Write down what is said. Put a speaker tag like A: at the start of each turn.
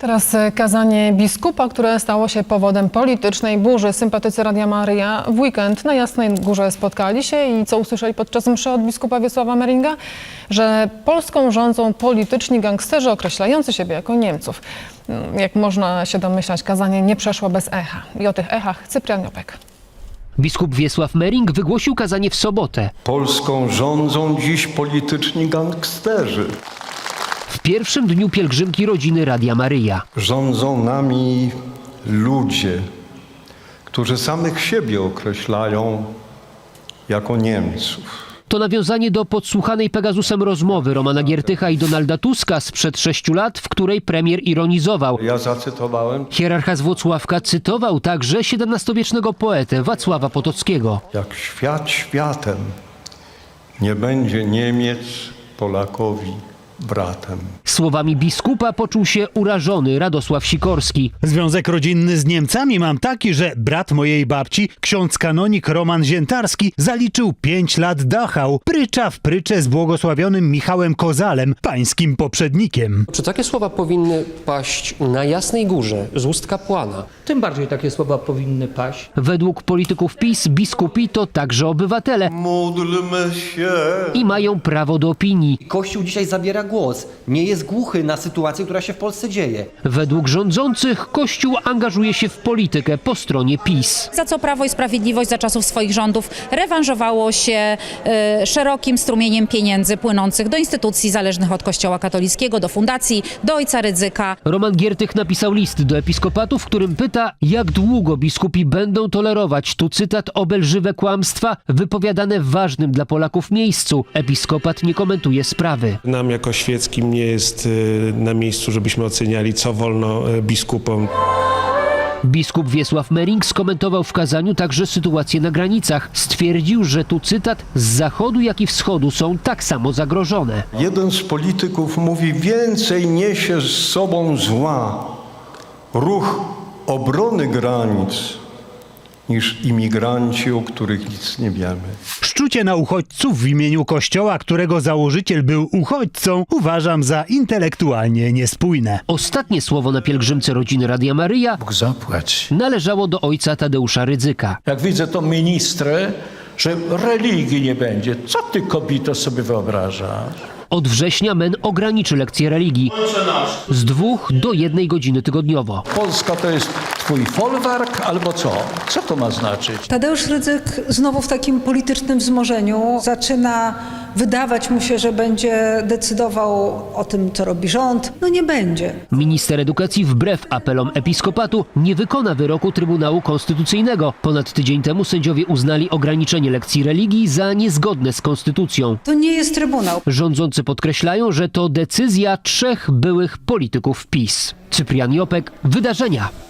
A: Teraz e, kazanie biskupa, które stało się powodem politycznej burzy. Sympatycy Radia Maryja w weekend na Jasnej Górze spotkali się i co usłyszeli podczas mszy od biskupa Wiesława Meringa? Że Polską rządzą polityczni gangsterzy określający siebie jako Niemców. Mm, Jak można się domyślać, kazanie nie przeszło bez echa. I o tych echach Cyprian Jopek.
B: Biskup Wiesław Mering wygłosił kazanie w sobotę.
C: Polską rządzą dziś polityczni gangsterzy.
B: W pierwszym dniu pielgrzymki rodziny Radia Maryja.
C: Rządzą nami ludzie, którzy samych siebie określają jako Niemców.
B: To nawiązanie do podsłuchanej Pegasusem rozmowy Romana Giertycha i Donalda Tuska sprzed sześciu lat, w której premier ironizował.
C: Ja zacytowałem,
B: Hierarcha z Włocławka cytował także XVII-wiecznego poetę Wacława Potockiego.
C: jak świat światem, nie będzie Niemiec Polakowi bratem.
B: Słowami biskupa poczuł się urażony Radosław Sikorski.
D: Związek rodzinny z Niemcami mam taki, że brat mojej babci, ksiądz kanonik Roman Ziętarski, zaliczył pięć lat Dachau, prycza w pryczę z błogosławionym Michałem Kozalem, pańskim poprzednikiem.
E: Czy takie słowa powinny paść na Jasnej Górze z ust kapłana?
F: Tym bardziej takie słowa powinny paść.
B: Według polityków PiS biskupi to także obywatele
C: Módlmy się.
B: i mają prawo do opinii.
G: Kościół dzisiaj zabiera głos. Nie jest głuchy na sytuację, która się w Polsce dzieje.
B: Według rządzących Kościół angażuje się w politykę po stronie PiS.
H: za co Prawo i Sprawiedliwość za czasów swoich rządów rewanżowało się e, szerokim strumieniem pieniędzy płynących do instytucji zależnych od Kościoła katolickiego, do fundacji, do Ojca Rydzyka.
B: Roman Giertych napisał list do episkopatu, w którym pyta, jak długo biskupi będą tolerować, tu cytat, obelżywe kłamstwa wypowiadane w ważnym dla Polaków miejscu. Episkopat nie komentuje sprawy.
I: Nam jako świeckim nie jest y, na miejscu, żebyśmy oceniali, co wolno y, biskupom.
B: Biskup Wiesław Mering skomentował w kazaniu także sytuację na granicach. Stwierdził, że tu cytat, z zachodu jak i wschodu są tak samo zagrożone.
C: Jeden z polityków mówi, więcej niesie z sobą zła ruch obrony granic niż imigranci, o których nic nie wiemy.
D: Szczucie na uchodźców w imieniu kościoła, którego założyciel był uchodźcą, uważam za intelektualnie niespójne.
B: Ostatnie słowo na pielgrzymce rodziny Radia Maryja
J: Bóg zapłać.
B: należało do ojca Tadeusza Rydzyka.
F: Jak widzę to ministrę, że religii nie będzie. Co ty kobito sobie wyobrażasz?
B: Od września MEN ograniczy lekcje religii z dwóch do jednej godziny tygodniowo.
F: Polska to jest twój folwark albo co? Co to ma znaczyć?
K: Tadeusz Rydzyk znowu w takim politycznym wzmożeniu zaczyna wydawać mu się, że będzie decydował o tym, co robi rząd. No nie będzie.
B: Minister edukacji wbrew apelom episkopatu nie wykona wyroku Trybunału Konstytucyjnego. Ponad tydzień temu sędziowie uznali ograniczenie lekcji religii za niezgodne z konstytucją.
K: To nie jest trybunał.
B: Rządzący podkreślają, że to decyzja trzech byłych polityków PiS. Cyprian Jopek, Wydarzenia.